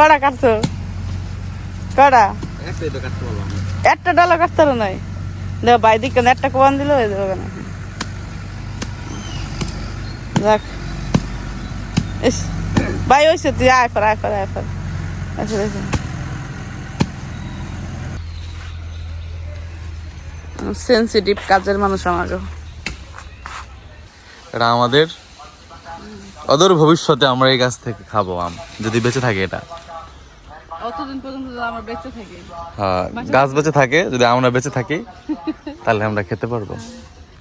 কড়া কাটছো? কড়া? একটা ডালা কাটতে পারো নাই? দেখো বাই দিক কেন একটা কোয়ান দিল ওই দেখো কেন? যাক। ইস বাই হয়েছে তুই, আয় পর আয় পর আয় পর। আচ্ছা দেখো। সেন্সিটিভ কাজের মানুষ আমাকে এটা আমাদের অদূর ভবিষ্যতে আমরা এই গাছ থেকে খাব আম, যদি বেঁচে থাকে এটা। অতদিন পর্যন্ত যদি আমার বেঁচে থাকে। হ্যাঁ গাছ বেঁচে থাকে যদি আমরা বেঁচে থাকি তাহলে আমরা খেতে পারব।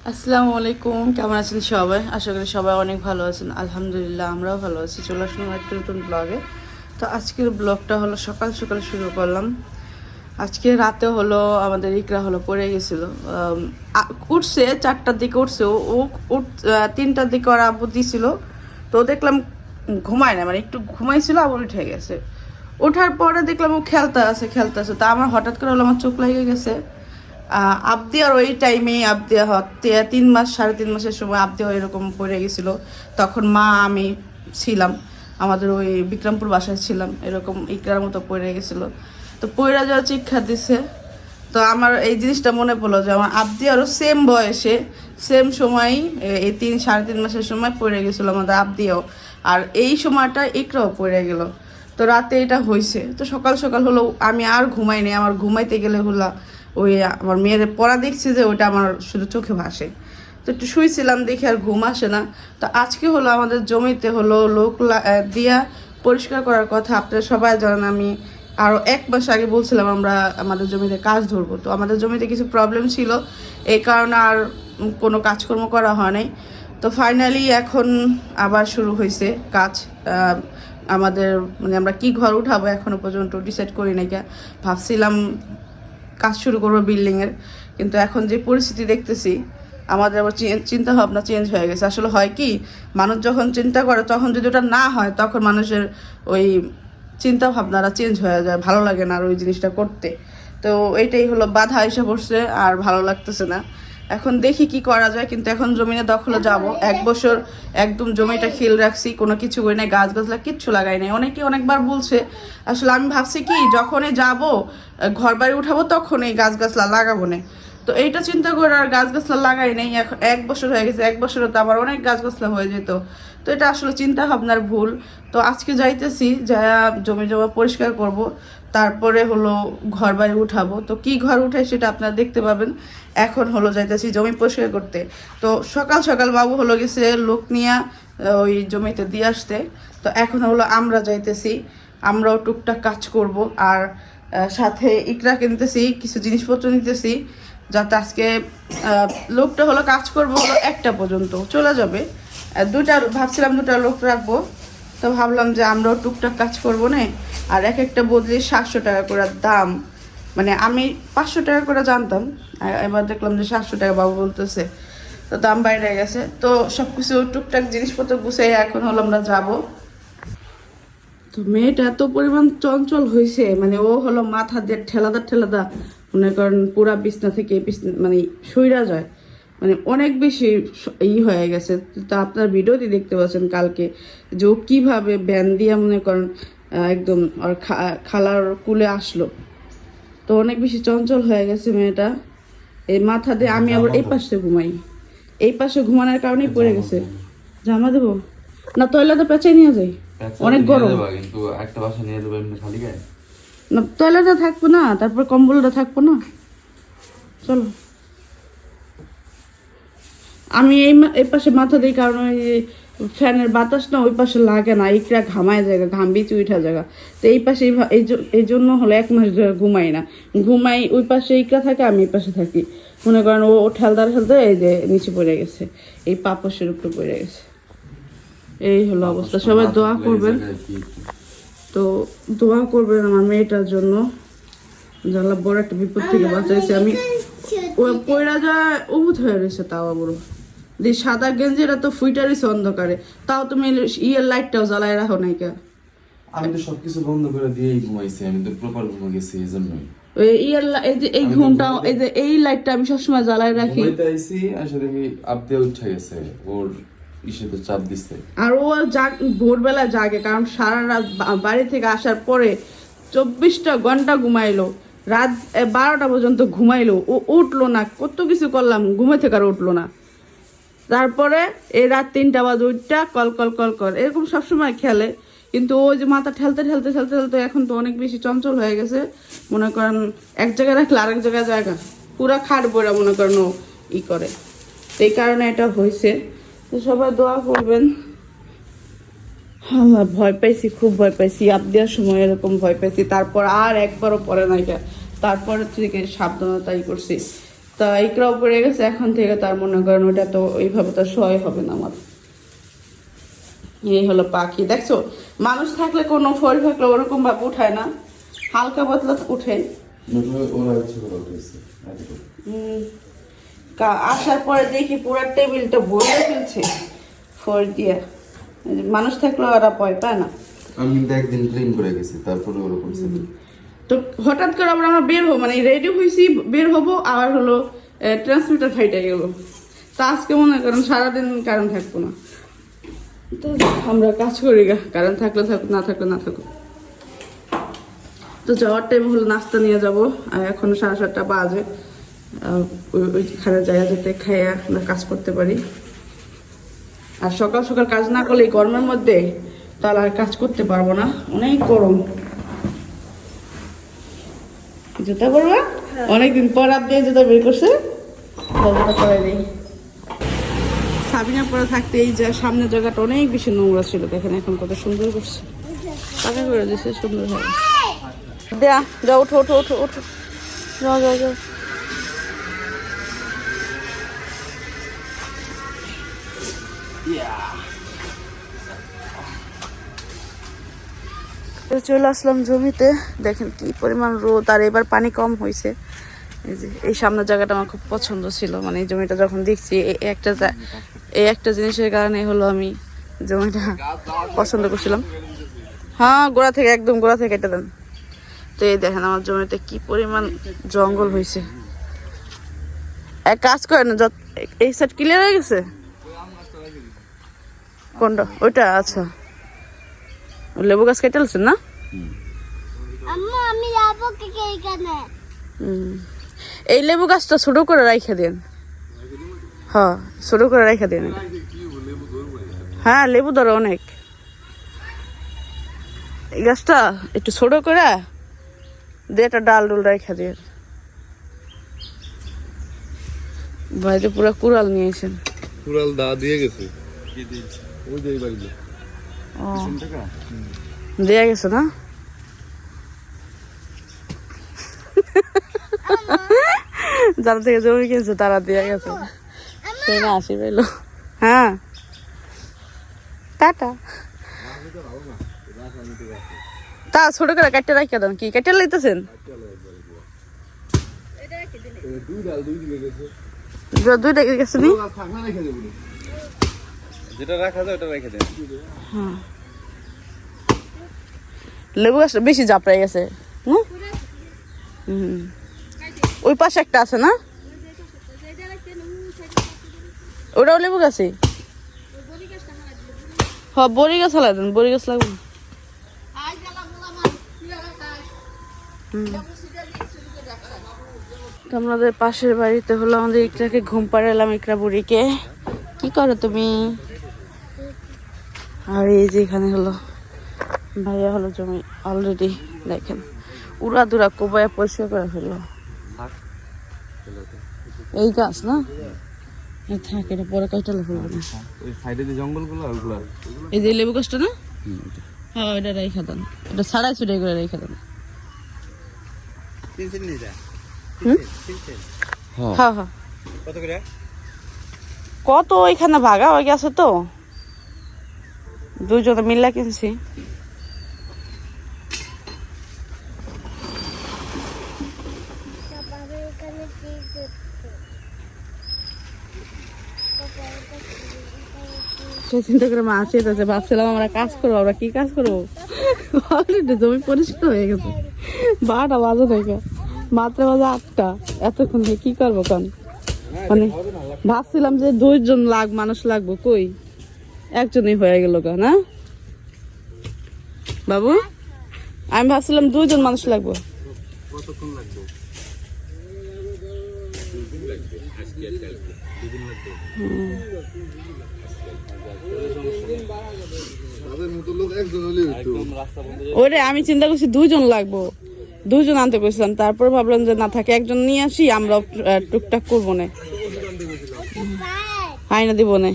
আসসালামু আলাইকুম কেমন আছেন সবাই? আশা করি সবাই অনেক ভালো আছেন। আলহামদুলিল্লাহ আমরাও ভালো আছি। চলে আসলাম একটা নতুন ব্লগে তো আজকের ব্লগটা হলো সকাল সকাল শুরু করলাম। আজকে রাতে হলো আমাদের ইকরা হলো পড়ে গেছিল। উঠছে চারটার দিকে উঠছে। ও ও উঠ- তিনটার দিকে ওরা আব্বু দিছিল। তো দেখলাম ঘুমায় না মানে একটু ঘুমাইছিল আবার উঠে গেছে। ওঠার পরে দেখলাম ও খেলতে আছে খেলতে আছে। তা আমার হঠাৎ করে হলো আমার চোখ লেগে গেছে। আবদিয়ার ওই টাইমে আবদিয়া হতে তিন মাস, সাড়ে তিন মাসের সময় আবদিয়া এরকম পড়ে গেছিল। তখন মা আমি ছিলাম, আমাদের ওই বিক্রমপুর বাসায় ছিলাম, এরকম ইকরার মতো পড়ে গেছিল। তো পয়রা যাওয়া শিক্ষা দিছে। তো আমার এই জিনিসটা মনে পড়ল যে আমার আবদি আরও সেম বয়সে সেম সময় এই তিন, সাড়ে তিন মাসের সময় পড়ে গেছিল আমাদের আবদিয়াও আর এই সময়টা ইকরাও পড়ে গেল। তো রাতে এটা হয়েছে তো সকাল সকাল হলো আমি আর ঘুমাই নাই। আমার ঘুমাইতে গেলে হলো ওই আমার মেয়ের পড়া দেখছি যে ওটা আমার শুধু চোখে ভাসে। তো একটু শুয়েছিলাম দেখে আর ঘুম আসে না। তো আজকে হলো আমাদের জমিতে হলো লোক দিয়া পরিষ্কার করার কথা। আপনারা সবাই জানেন আমি আরও এক মাস আগে বলছিলাম আমরা আমাদের জমিতে কাজ ধরবো। তো আমাদের জমিতে কিছু প্রবলেম ছিল। এই কারণে আর কোনো কাজকর্ম করা হয় নাই। তো ফাইনালি এখন আবার শুরু হয়েছে কাজ। আমাদের মানে আমরা কি ঘর উঠাবো এখনও পর্যন্ত ডিসাইড করি নাই কে। ভাবছিলাম কাজ শুরু করব বিল্ডিংয়ের কিন্তু এখন যে পরিস্থিতি দেখতেছি, আমাদের আবার চিন্তা ভাবনা চেঞ্জ হয়ে গেছে। আসলে হয় কি, মানুষ যখন চিন্তা করে, তখন যদি ওটা না হয়, তখন মানুষের ওই চিন্তা ভাবনাটা চেঞ্জ হয়ে যায়। ভালো লাগে না আর ওই জিনিসটা করতে। তো এইটাই হলো বাধা এসে পড়ছে, আর ভালো লাগতেছে না। এখন দেখি কি করা যায়, কিন্তু এখন জমিনে দখলে যাব। এক বছর একদম জমিটা খেল রাখছি, কোনো কিছু করি নাই গাছ গাছলা কিচ্ছু লাগাই নাই। অনেকে অনেকবার বলছে, আসলে আমি ভাবছি কি, যখনই যাব, ঘর বাড়ি উঠাবো তখন এই গাছ গাছলা লাগাবো না। তো এইটা চিন্তা করে আর গাছ গাছলা লাগাই নাই। এখন এক বছর হয়ে গেছে, এক বছরে তো আবার অনেক গাছ গাছলা হয়ে যেত। তো এটা আসলে চিন্তা ভাবনার ভুল। তো আজকে যাইতেছি যা জমি জমা পরিষ্কার করব। তারপরে হলো ঘর বাড়ি উঠাবো। তো কি ঘর উঠাই সেটা আপনারা দেখতে পাবেন। এখন হলো যাইতেছি জমি পরিষ্কার করতে। তো সকাল সকাল বাবু হলো গেছে লোক নিয়ে ওই জমিতে দিয়ে আসতে। তো এখন হলো আমরা যাইতেছি, আমরাও টুকটাক কাজ করব। আর সাথে ইকরা কিনতেছি, কিছু জিনিসপত্র নিতেছি, যাতে আজকে লোকটা হলো কাজ করব হলো একটা পর্যন্ত। চলে যাবে। দুটা ভাবছিলাম দুটা লোক রাখব। তো ভাবলাম যে আমরাও টুকটাক কাজ করব না। আর এক একটা বদলি সাতশো টাকা করে দাম। মানে আমি পাঁচশো টাকা করে জানতাম। এবার দেখলাম যে সাতশো টাকা বাবু বলতেছে। তো দাম বাইরে গেছে। তো সব কিছু টুকটাক জিনিসপত্র গুছিয়ে এখন হলো আমরা যাব। তো মেয়েটা এত পরিমাণ চঞ্চল হয়েছে মানে ও হলো মাথা দিয়ে ঠেলাদা ঠেলাদা মনে করেন পুরা বিছনা থেকে মানে সইরা যায়। মানে অনেক বেশি ই হয়ে গেছে। তো আপনার ভিডিওতে দেখতে পাচ্ছেন কালকে যে ও কীভাবে ব্যান দিয়ে মনে করেন একদম আর খালার কুলে আসলো। তো অনেক বেশি চঞ্চল হয়ে গেছে মেয়েটা। এই মাথা দিয়ে আমি আবার এই পাশে ঘুমাই। এই পাশে ঘুমানোর কারণেই পড়ে গেছে। জামা দেবো? না তৈলাতে পেঁচাই নিয়ে যাই। অনেক গরম। কিন্তু একটা বাসা নিয়ে যাব এমনি খালি গায়ে? না টয়লেটে থাকব না তারপর কম্বলটা থাকব না। চলো। আমি এই এই পাশে মাথা দিই কারণ ওই ফ্যানের বাতাস না ওই পাশে লাগে না এইটা ঘামায় জায়গা ঘাম ঘামবি উঠা জায়গা। তো এই পাশে এই জন্য হলো এক মাস ধরে ঘুমাই না। ঘুমাই ওই পাশে এইটা থাকে আমি এই পাশে থাকি। মনে করেন ও ঠেলদার ঠেলতে এই যে নিচে পড়ে গেছে এই পাপসের উপরে পড়ে গেছে। এই হলো অবস্থা। সবাই দোয়া করবেন। তো দোয়া করবেন আমার মেয়েটার জন্য। জানলা বড় একটা বিপদ থেকে বাঁচাইছে। আমি ও পয়রা যা উবুত হয়ে রয়েছে তাও আবার দিয়ে সাদা গেঞ্জি এটা তো ফুইটারিস অন্ধকারে। তাও তুমি ইয়ের লাইটটাও জ্বালায় রাখো নাই কে আমি তো সবকিছু বন্ধ করে দিয়েই ঘুমাইছি আমি তো প্রপার ঘুমে গেছি এই জন্যই ওই ইয়ের এই যে এই ঘুমটা এই যে এই লাইটটা আমি সবসময় জ্বালায় রাখি। ঘুমাইতে আইছি আসলে দেখি আপদে উঠে গেছে ওর ইসেতে চাপ দিচ্ছে আর ও জাগ ভোরবেলা জাগে কারণ সারা রাত বাড়ি থেকে আসার পরে চব্বিশটা ঘণ্টা ঘুমাইলো রাত বারোটা পর্যন্ত ঘুমাইলো ও উঠল না কত কিছু করলাম ঘুমে থেকে আর উঠল না। তারপরে এই রাত তিনটা বাজে উঠটা কল কল কল কর এরকম সবসময় খেলে। কিন্তু ও যে মাথা ঠেলতে ঠেলতে ঠেলতে ঠেলতে এখন তো অনেক বেশি চঞ্চল হয়ে গেছে। মনে করেন এক জায়গায় রাখলে আরেক জায়গায় জায়গা। পুরা খাট বইরা মনে করেন ও ই করে। এই কারণে এটা হয়েছে। তো সবাই দোয়া করবেন। আল্লাহ, ভয় পাইছি, খুব ভয় পাইছি। আপ দেওয়ার সময় এরকম ভয় পাইছি। তারপর আর একবারও পরে নাই গা। তারপরে থেকে সাবধানতাই করছি। তা ইকরাও পড়ে গেছে এখন থেকে তার মনে করেন ওটা তো ওইভাবে তো সহায় হবে না আমার। এই হলো পাখি। দেখছ? মানুষ থাকলে কোনো ফল থাকলে ওরকম ভাবে উঠায় না। হালকা পাতলা উঠে আসার পরে দেখি পুরো টেবিলটা ভরে ফেলছে ফল দিয়ে। মানুষ থাকলে ওরা ভয় পায় না। আমি কিন্তু একদিন ক্লিন করে গেছি তারপরে ওরকম তো হঠাৎ করে আবার আমরা বের হব মানে রেডি হয়েছি বের হব আর হলো ট্রান্সমিটার ফাইটে গেল। তা আজকে মনে করেন সারাদিন কারণ থাকব না। তো আমরা কাজ করি গা কারণ থাকলে থাকুক, না থাকলে না থাকুক। তো যাওয়ার টাইম হলো, নাস্তা নিয়ে যাব, আর এখন সাড়ে সাতটা বাজে। ওই- ওইখানে যাইয়া যেতে, খাইয়া আমরা কাজ করতে পারি। আর সকাল সকাল কাজ না করলে গরমের মধ্যে তাহলে আর কাজ করতে পারব না। অনেক গরম। জুতা পরবা? অনেকদিন পর রাত দিয়ে জুতা বের করছে। জুতা পরে দিই সাবিনা পরে থাকতে এই যে সামনে জায়গাটা অনেক বেশি নোংরা ছিল দেখেন এখন কত সুন্দর করছে। পাকা করে দিচ্ছে সুন্দর হয় দেয়া যাও ওঠো ওঠো ওঠো ওঠো যাও যাও যাও। চলে আসলাম জমিতে। দেখেন কি পরিমাণ রোদ, আর এবার পানি কম হয়েছে এই যে, এই সামনের জায়গাটা আমার খুব পছন্দ ছিল। মানে এই জমিটা যখন দেখছি একটা এই একটা জিনিসের কারণে হলো আমি জমিটা পছন্দ করছিলাম। হ্যাঁ গোড়া থেকে, একদম গোড়া থেকে এটা দেন। তো এই দেখেন আমার জমিতে কি পরিমাণ জঙ্গল হয়েছে এক কাজ করে না, যত, এই সাইড ক্লিয়ার হয়ে গেছে? কোনটা? ওইটা আচ্ছা। লেবু গাছ কেটে আলছেন না? আম্মা আমি যাব কি কে এখানে হুম। এই লেবু গাছটা ছোট করে রাইখে দেন। হ্যাঁ ছোট করে রাইখে দেন হ্যাঁ লেবু ধরো অনেক। এই গাছটা একটু ছোট করে দিয়ে একটা ডাল ডুল রাইখে দিয়ে বাড়িতে পুরো কুড়াল নিয়েছেন কুড়াল দা দিয়ে গেছে। ওই যে বাড়িতে। দেয়া গেছে না? যারা থেকে জমি কিনছে, তারা দেয়া গেছে। সেই না আসি পেল হ্যাঁ। টাটা। তা ছোট করে কাটতে রাখা দেন কি কাটতে লাইতেছেন? দুইটা গেছে নি? যেটা রাখা যায় ওটা রেখে দেন। লেবু গাছটা বেশি জাপড়াই গেছে হুম? ওই পাশে একটা আছে না? ওটাও লেবু গাছে? হ্যাঁ বড়ি গাছ হালাই দেন, বড়ি গাছ লাগবে। তো আমাদের পাশের বাড়িতে হলো আমাদের ইকরাকে ঘুম পাড়ালাম ইকরা বুড়িকে। কি করো তুমি? আর এই যে এখানে হলো ভাইয়া হলো জমি অলরেডি দেখেন। উড়া দুরা কোবায় পরিষ্কার করে ফেলল। এই গাছ না? এই থাক এটা পরে কাইটালে ফেলব না ওই সাইডে যে জঙ্গলগুলো ওগুলো। এই যে লেবু গাছটা না? হ্যাঁ এটা রেখে দেন। এটা ছাড়াই ছুটে করে রেখে দেন। হ্যাঁ। হ্যাঁ কত করে? কত ওইখানে ভাগা হয়ে গেছে তো? দুজনে মিল্লা কিনছি। চিন্তা করে মা আসে যাচ্ছে ভাবছিলাম আমরা কাজ করব, আমরা কি কাজ করব? অলরেডি জমি পরিষ্কার হয়ে গেছে। বারোটা বাজে থেকে। মাত্র বাজে আটটা। এতক্ষণ কি করব কান মানে ভাবছিলাম যে দুইজন লাগ মানুষ লাগবো, কই? একজনই হয়ে গেল গা না? বাবু? আমি ভাবছিলাম দুইজন মানুষ লাগবো। কতক্ষণ লাগবে? দুদিন লাগবে আজকে আর কালকে দুদিন লাগবে। একদম রাস্তা বন্ধ ওরে আমি চিন্তা করছি দুইজন লাগবো। দুইজন আনতে করেছিলাম তারপর ভাবলাম যে না থাকে একজন নিয়ে আসি আমরা টুকটাক করব না। আয়না দিব না।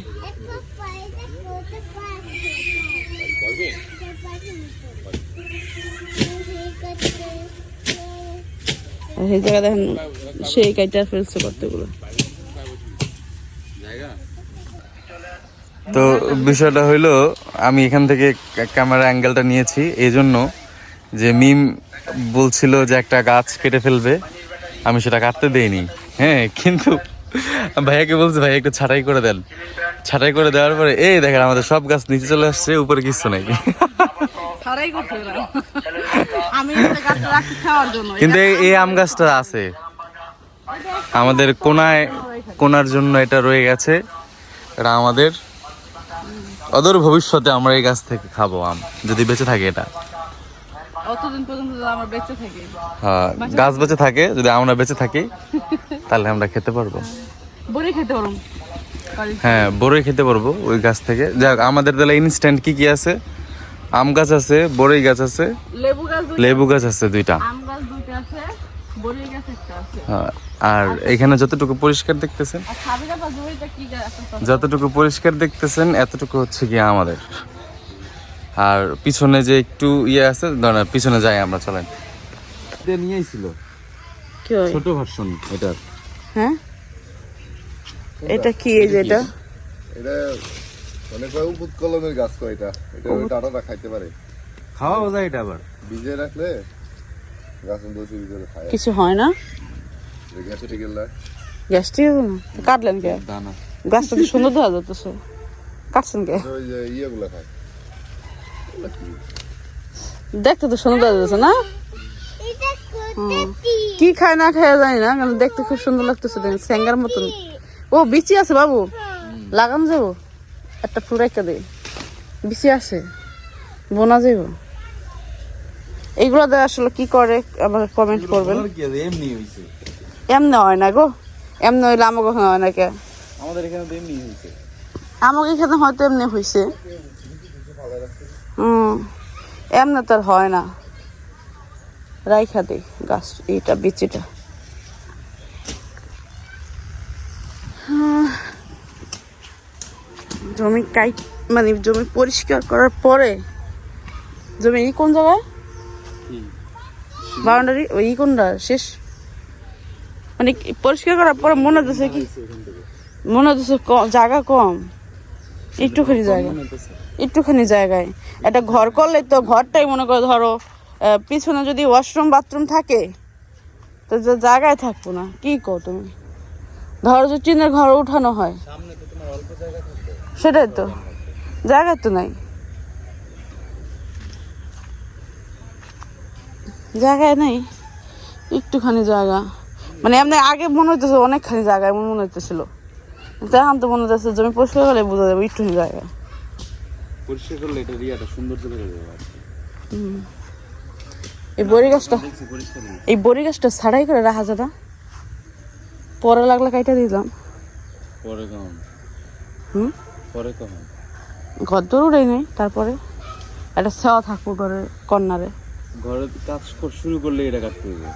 সেই জায়গায় দেখেন সেই কাইটা ফেলছে কতগুলো জায়গা তো বিষয়টা হইল আমি এখান থেকে ক্যামেরা অ্যাঙ্গেলটা নিয়েছি এই জন্য যে মিম বলছিল যে একটা গাছ কেটে ফেলবে আমি সেটা কাটতে দেইনি। হ্যাঁ কিন্তু ভাইয়াকে বলছে ভাই একটু ছাটাই করে দেন। ছাটাই করে দেওয়ার পরে এই দেখেন আমাদের সব গাছ নিচে চলে আসছে উপরে কিছু নাই। কিন্তু এই- আম গাছটা আছে। আমাদের কোনায় কোনার জন্য এটা রয়ে গেছে। এটা আমাদের। অদূর ভবিষ্যতে আমরা এই গাছ থেকে খাব আম যদি বেঁচে থাকে এটা। অতদিন পর্যন্ত যদি বেঁচে থাকে। হ্যাঁ, গাছ বেঁচে থাকে যদি আমরা বেঁচে থাকি তাহলে আমরা খেতে পারব। বড়ি খেতে পারুম হ্যাঁ বড়ই খেতে পারব ওই গাছ থেকে। যাক আমাদের তাহলে ইনস্ট্যান্ট কি কি আছে? আম গাছ আছে বড়ই গাছ আছে। লেবু গাছ দুইটা লেবু গাছ আছে দুইটা। আম গাছ দুইটা আছে বড়ি গাছ একটা আছে। হ্যাঁ, আর এখানে যতটুকু পরিষ্কার দেখতেছেন যতটুকু পরিষ্কার দেখতেছেন এতটুকু হচ্ছে কি আমাদের। আর পিছনে যে একটু ইয়ে আছে পিছনে যাই আমরা চলেন। এটা নিয়ে ছোট ভার্সন এটার। হ্যাঁ? এটা কি এই যে এটা? এটা অনেক কয় উপুত কলমের গাছ কয় এটা? এটা ওই ডাটাটা খাইতে পারে। খাওয়া যায় এটা আবার। ভিজে রাখলে গাছের দোষের ভিতরে খায়। কিছু হয় না? গ্যাসে ঠিক গেলে গ্যাস ঠিক আছে না? কাটলেন কে? দানা। গাছটা কি সুন্দর দেখা যাচ্ছে কাটছেন কে? ওই যে ইয়েগুলো খায়। দেখতে তো সুন্দর দেখা না? এটা কি খায় না খায় জানি না দেখতে খুব সুন্দর লাগতেছে দেখেন স্যাঙ্গার মতন। ও বিচি আছে বাবু? লাগানো যাব? একটা ফুল রেখে দে বিচি আছে। বোনা যাব এইগুলো আসলে কি করে আমাকে কমেন্ট করবেন। এমনি হইছে। এমনি হয় না গো। এমনি হইলে আমাকে হয় না কে? আমাদের এখানে তো এমনি হইছে। আমাকে এখানে হয়তো এমনি হয়েছে হুম এমনি তো আর হয় না। রাইখা দে গাছ এইটা বিচিটা। জমি কাই মানে জমি পরিষ্কার করার পরে জমি এই কোন জায়গায়? বাউন্ডারি ওই কোনটা? শেষ? মানে পরিষ্কার করার পরে মনে হচ্ছে কি? মনে হচ্ছে জায়গা কম। একটুখানি জায়গা। একটুখানি জায়গায়। একটা ঘর করলে তো ঘরটাই মনে করো ধরো পিছনে যদি ওয়াশরুম বাথরুম থাকে তো যে জায়গায় থাকব না। কি কো তুমি? ধরো যে টিনের ঘর উঠানো হয়। সেটাই তো। জায়গা তো নাই। জায়গায় নেই। একটুখানি জায়গা। মানে এমনি আগে মনে হইতেছে অনেকখানি জায়গা এমন মনে হইতেছিল। এখন তো মনে হচ্ছে জমি পরিষ্কার করলে বোঝা যাবে একটুখানি জায়গা। পরিষ্কার করলে এটা রিয়াটা সৌন্দর্য বেড়ে যাবে এই বড়ি গাছটা। এই বড়ি গাছটা ছাড়াই করে রাখা যাবে পরে লাগলে কাইটা দিলাম। পরে হুম? পরে ঘর দৌড় উড়াই নেই তারপরে একটা সেওয়া থাকব ঘরের কর্নারে। ঘরে কাজ কর- শুরু করলে এটা কাটতে হবে।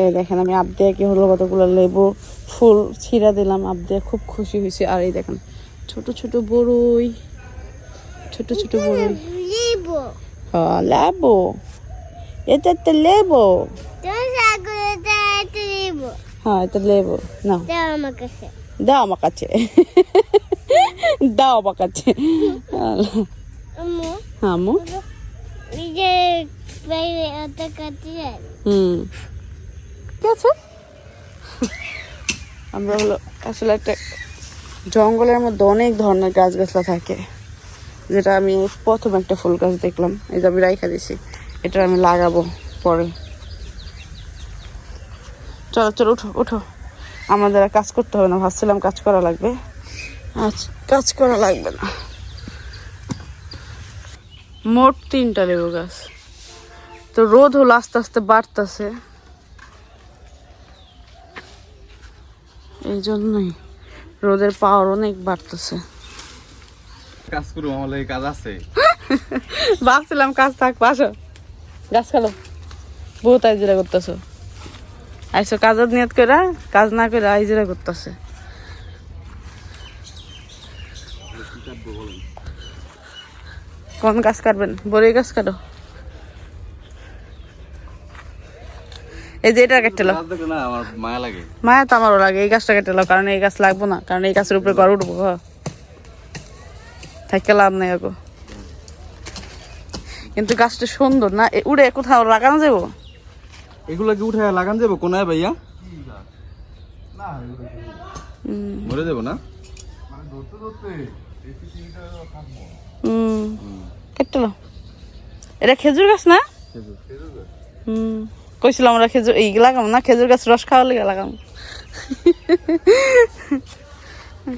এই দেখেন আমি আবদিয়া কি হলো কতগুলো লেবু ফুল ছিঁড়া দিলাম আবদিয়া খুব খুশি হয়েছে। আর এই দেখেন ছোট ছোট বড়ই ছোট ছোট বড়ই। লিবো। হ্যাঁ লেবু। এটা একটা এটা লিবো। হ্যাঁ এটা লেবু। না দাও আমার কাছে। দাও আমার কাছে। দাও হ্যাঁ আমু হুম। ঠিক আছে? আমরা হলো আসলে একটা জঙ্গলের মধ্যে অনেক ধরনের গাছ গাছলা থাকে। যেটা আমি প্রথম একটা ফুল গাছ দেখলাম। এই যে আমি রাইখা দিছি। এটা আমি লাগাবো পরে। চলো চলো উঠো উঠো। আমাদের আর কাজ করতে হবে না। ভাবছিলাম কাজ করা লাগবে। আজ কাজ করা লাগবে না। মোট তিনটা লেবু গাছ। তো রোদ হলো আস্তে আস্তে বাড়তেছে। এই জন্যই রোদের পাওয়ার অনেক বাড়তেছে। কাজ করব আমার লাগে কাজ আছে। ভাবছিলাম কাজ থাক পাশো গাছ খালো বহুত আইজিরা করতেছো। আইসো কাজত নিয়ত করে কাজ না করে আইজিরা করতেছে। কোন গাছ কাটবেন? বড়ই গাছ কাটো। এই যে এটা কেটে লাও। মায়া তো আমারও লাগে এই গাছটা কেটে লাও কারণ এই গাছ লাগবো না কারণ এই গাছের উপরে ঘর উঠবো ঘর। থাকে লাভ নেই গো কিন্তু গাছটা সুন্দর না উড়ে কোথাও লাগানো যাব? এগুলো কি উঠে লাগান যাব কোনায় ভাইয়া? হুম মরে যাব না। হুম। কেটে এটা খেজুর গাছ না? হুম। কইছিলাম আমরা খেজুর এই লাগাম না খেজুর গাছ রস লেগে লাগাম।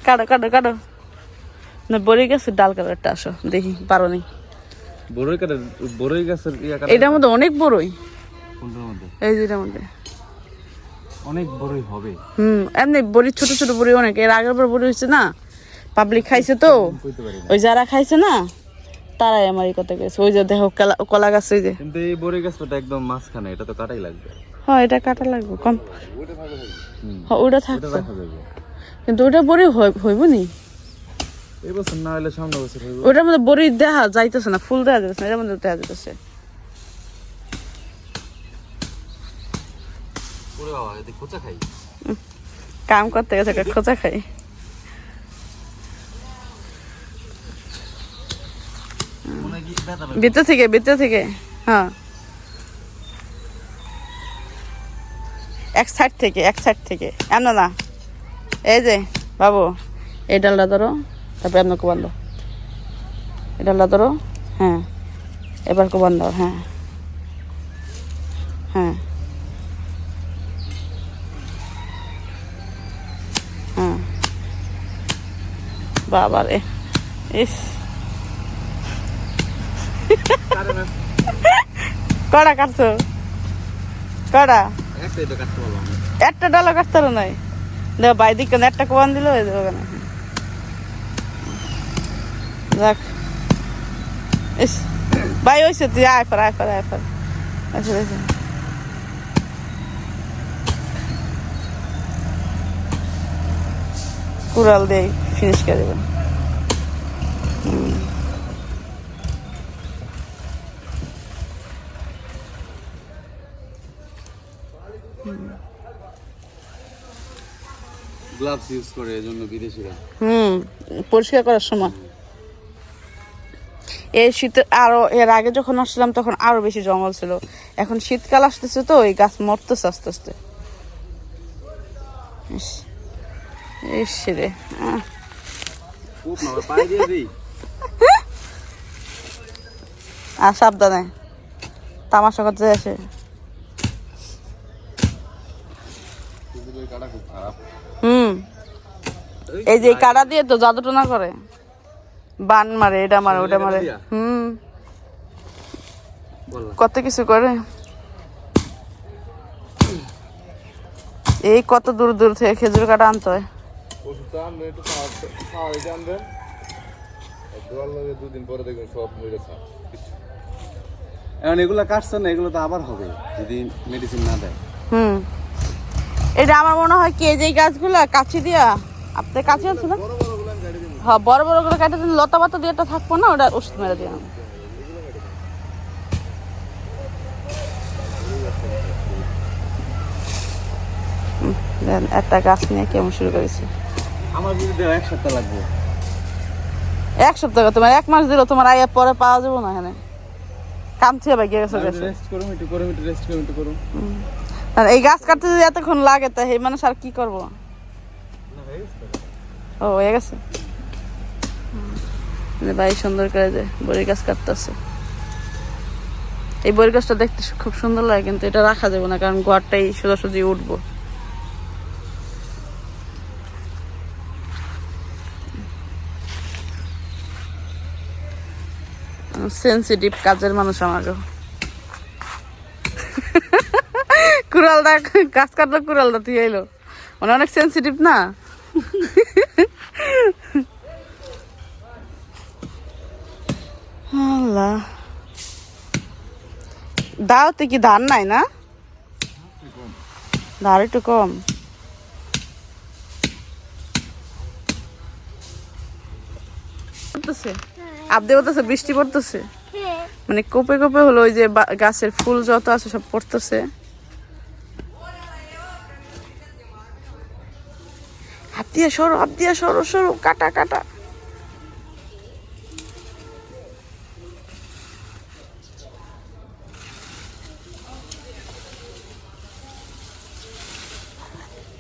কাটো কাটো কাটো। না বড়ি গাছের ডাল কাটারটা আসো দেখি পারো নি। বড়ই কাটে বড়ই গাছের এটার মধ্যে অনেক বড়ই। এই যেটার মধ্যে। অনেক বড়ই হবে। হুম এমনি বড়ি ছোট ছোট বড়ি অনেক। এর আগের বার বড়ি হয়েছে না? পাবলিক খাইছে তো। ওই যারা খাইছে না তারাই আমার এই কথা কইছে। ওই যে দেখো কলা- গাছ ওই যে। কিন্তু এই বড়ই গাছটা একদম মাঝখানে এটা তো কাটাই লাগবে। হ্যাঁ এটা কাটা লাগবে কম। হ্যাঁ ওটা যাবে। কিন্তু ওটা বড়ি হই- হইব নি? এই বছর না হলে সামনে বছর হইব। ওটার মধ্যে বড়ি দেখা যাইতেছে না ফুল দেখা যাইতেছে না এটার মধ্যে দেখা যাইতেছে। কাম করতে গেছে খোঁচা খাই মনে হয় কি ব্যথা ভিতর থেকে ভিতর থেকে হ্যাঁ। এক সাইড থেকে, এক সাইড থেকে। এমন না। এই যে, বাবু, এই ডালটা ধরো, তারপরে আপনার কোবান এই ডালটা ধরো হ্যাঁ। এবার কোবান হ্যাঁ। হ্যাঁ। হ্যাঁ। বাবা রে ইস। কড়া কাটছো? কড়া। একটা ডালা কাটতে নাই? দেখো বাই দিক কেন একটা কোয়ান দিল ওই দেখো ওখানে যাক। ইস, ভাই ওইসে তুই, আয় ফর আয় ফর আয় ফর আচ্ছা আচ্ছা। কুড়াল দিয়ে ফিনিশ করে দেবেন গ্লাভস ইউজ করে এজন্য বিদেশিরা। হুম পরিষ্কার করার সময়। এই শীতে আরও এর আগে যখন আসছিলাম তখন আরও বেশি জঙ্গল ছিল। এখন শীতকাল আসতেছে তো এই গাছ মরতেছে আস্তে আস্তে। ইস, রে আর সাবধানে। তামাশা করতে আসে। খুব খারাপ। হুম। এই যে এই কাটা দিয়ে তো জাদু টোনা করে। বান মারে এটা মারে ওটা মারে। হুম। কত কিছু করে। এই কত দূর দূর থেকে খেজুর কাটা আনতে হয়। এখন এগুলো কাটছে না এগুলো তো আবার হবে যদি মেডিসিন না দেয়। হুম। এটা আমার মনে হয় কি যে গাছগুলা কাছি দিয়া। আপনার কাছে আছে না? হ্যাঁ বড় বড় করে কাটে দিন লতা পাতা দিয়ে একটা থাকব না ওটা ওষুধ মেরে দিলাম। হুম, দেন একটা গাছ নিয়ে কেমন শুরু করেছি। আমার এক সপ্তাহ লাগবে। এক সপ্তাহ তোমার এক মাস দিল তোমার আয়ের পরে পাওয়া যাব না এখানে। কাম থেকে গিয়ে গেছে রেস্ট করুন একটু করুন একটু রেস্ট করুন একটু করুন আর এই গাছ কাটতে যদি এতক্ষণ লাগে তা এই মানুষ আর কি করব? ও, হয়ে গেছে। ভাই সুন্দর করে যে বড়ি গাছ কাটতেছে। এই বড়ি গাছটা দেখতে খুব সুন্দর লাগে, কিন্তু এটা রাখা যাবে না, কারণ ঘরটাই সোজাসুজি উঠবো। সেন্সিটিভ কাজের মানুষ আমাকে কুড়ালদা গাছ কাটলো কুড়ালদা তুই এলো মানে অনেক সেন্সিটিভ না? আল্লাহ। দাওতে কি ধান নাই না? ধার একটু কম। পড়তেছে? আবদে বলতেছে বৃষ্টি পড়তেছে। মানে কোপে কোপে হলো ওই যে গাছের ফুল যত আছে সব পড়তেছে। দিয়ে সরো হাত দিয়ে সরো সরো কাটা কাটা।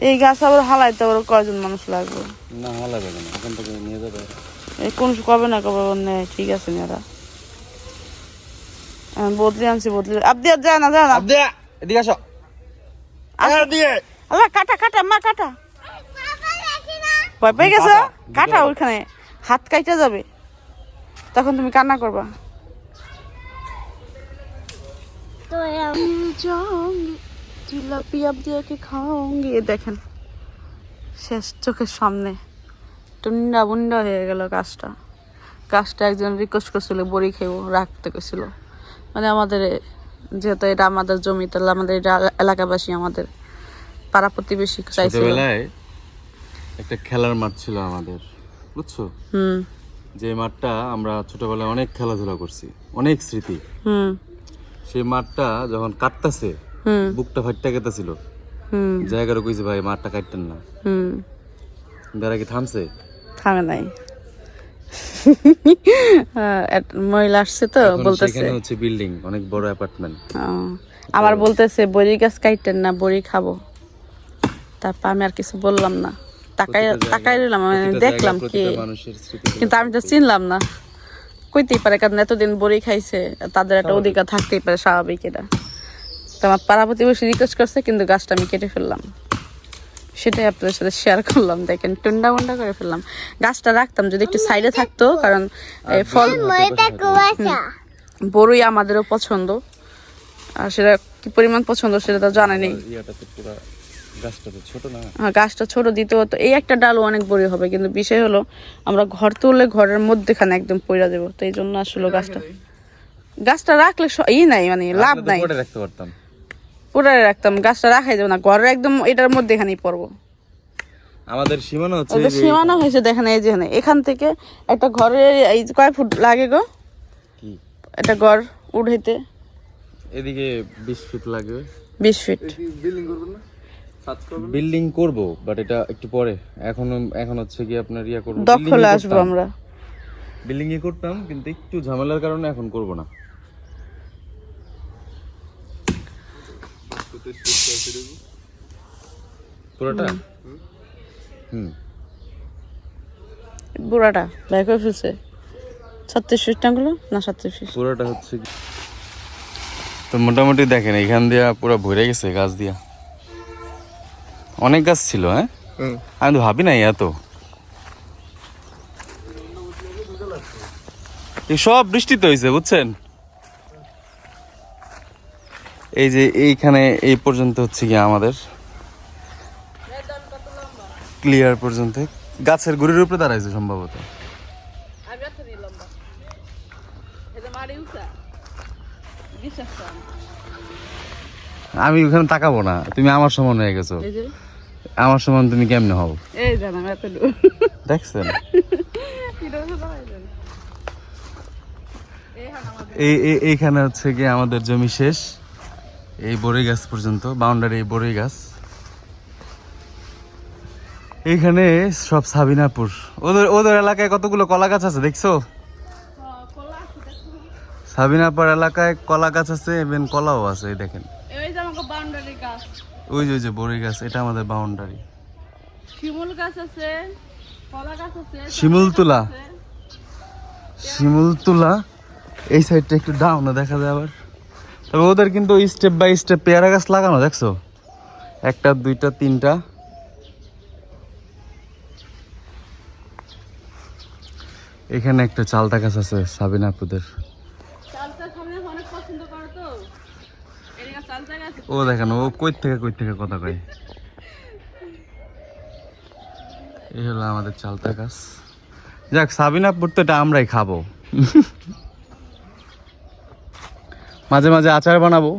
এই গাছ আবার হালাইতে আবার কয়জন মানুষ লাগবে? না হালাবে কেন এখান থেকে নিয়ে যাবে। এই কোন কবে না কবে নেয় ঠিক আছে নেরা বদলে আনছি বদলে। আবদি আর যায় না যায় না। আবদিয়া এদিকে আসো। আল্লাহ কাটা কাটা মা কাটা। ভয় পেয়ে গেছো? কাটা ওইখানে। হাত কাইটা যাবে। তখন তুমি কান্না করবা। তো জিলাপি আবদিয়াকে খাওয়াঙ্গে দেখেন শেষ চোখের সামনে টুন্ডা বুন্ডা হয়ে গেল গাছটা। গাছটা একজন রিকোয়েস্ট করছিল বড়ি খেয়েও রাখতে গেছিল মানে আমাদের যেহেতু এটা আমাদের জমি তাহলে আমাদের এটা এলাকাবাসী আমাদের পাড়া প্রতিবেশী চাইছিল। একটা খেলার মাঠ ছিল আমাদের বুঝছ? যে মাঠটা আমরা ছোটবেলায় অনেক খেলাধুলা করছি অনেক স্মৃতি। হুম। সেই মাঠটা যখন কাটতেছে বুকটা ফাটটা হুম। জায়গাটা কইছে ভাই মাঠটা কাটতেন না। বেড়া কি থামছে? থামে নাই। মহিলা আসছে তো বলতেছে। হচ্ছে বিল্ডিং অনেক বড় অ্যাপার্টমেন্ট। আমার বলতেছে বড়ি গাছ কাটতেন না বড়ি খাব। তারপর আমি আর কিছু বললাম না। তাকাই তাকাই রইলাম আমি দেখলাম কি। কিন্তু আমি তো চিনলাম না। কইতেই পারে কারণ এতদিন বড়ি খাইছে তাদের একটা অধিকার থাকতেই পারে স্বাভাবিক এটা। তো আমার পাড়া প্রতিবেশী রিকোয়েস্ট করছে কিন্তু গাছটা আমি কেটে ফেললাম। সেটাই আপনাদের সাথে শেয়ার করলাম দেখেন টুন্ডা মুন্ডা করে ফেললাম। গাছটা রাখতাম যদি একটু সাইডে থাকতো কারণ এই ফল বড়ই আমাদেরও পছন্দ। আর সেটা কি পরিমাণ পছন্দ সেটা তো জানা নেই। ইয়াটা তো পুরা গাছটা তো ছোট না। হ্যাঁ, গাছটা ছোট দিতে হতো এই একটা ডালও অনেক বড়ি হবে কিন্তু বিষয় হলো আমরা ঘর তুললে ঘরের মধ্যেখানে একদম পইরা দেবো তো এই জন্য আসলে গাছটা। গাছটা রাখলে ই নাই মানে লাভ নাই। রাখতে পারতাম। পুরাই রাখতাম গাছটা রাখাই যাবে না ঘরের একদম এটার মধ্যেখানেই পড়ব। আমাদের সীমানা হচ্ছে ওদের সীমানা হয়েছে দেখেন এই যেখানে এখান থেকে একটা ঘরের এই কয় ফুট লাগে গো? কি? একটা ঘর উঠাইতে এদিকে বিশ ফিট লাগবে বিশ ফিট। বিল্ডিং করবেন না? বিল্ডিং করব বাট এটা একটু পরে। এখন এখন হচ্ছে কি আপনার ইয়া করব। দখলে আসব আমরা। বিল্ডিং এ করতাম কিন্তু একটু ঝামেলার কারণে এখন করব না। পুরোটা? হুম। বুড়াটা ব্যাগ হয়ে ফেলছে ছত্রিশ টাঙ্গুলো না সাতত্রিশ ফিট পুরোটা হচ্ছে কি তো মোটামুটি দেখেন এখান দিয়া পুরো ভরে গেছে গাছ দিয়া। অনেক গাছ ছিল হ্যাঁ? আমি তো ভাবি নাই এত। সব বৃষ্টিতে হয়েছে বুঝছেন? এই যে এইখানে এই পর্যন্ত হচ্ছে কি আমাদের। ক্লিয়ার পর্যন্ত। গাছের গুড়ির উপরে দাঁড়াইছে সম্ভবত। আমি ওখানে তাকাবো না। তুমি আমার সমান হয়ে গেছো। আমার সমান তুমি কেমনে হও? এই দেখছেন? এই এই- এইখানে হচ্ছে কি আমাদের জমি শেষ। এই বড়ই গাছ পর্যন্ত বাউন্ডারি এই বড়ই গাছ। এইখানে সব সাবিনাপুর। ওদের ওদের এলাকায় কতগুলো কলা গাছ আছে দেখছ? সাবিনাপুর এলাকায় কলা গাছ আছে ইভেন কলাও আছে এই দেখেন। এই যে আমাকে বাউন্ডারি গাছ। ওই যে ওই যে বড়ই গাছ এটা আমাদের বাউন্ডারি শিমুল গাছ আছে কলা গাছ আছে শিমুল তুলা। শিমুল তুলা। এই সাইডটা একটু ডাউন দেখা যায় আবার। তবে ওদের কিন্তু স্টেপ বাই স্টেপ পেয়ারা গাছ লাগানো দেখছ? একটা দুইটা তিনটা। এখানে একটা চালতা গাছ আছে সাবিনাপুদের ও দেখেন, ও কই থেকে কই থেকে কথা কয়? এই হলো আমাদের চালতা গাছ। যাক, সাবিনা পড়তো এটা আমরাই খাব। মাঝে মাঝে আচার বানাবো।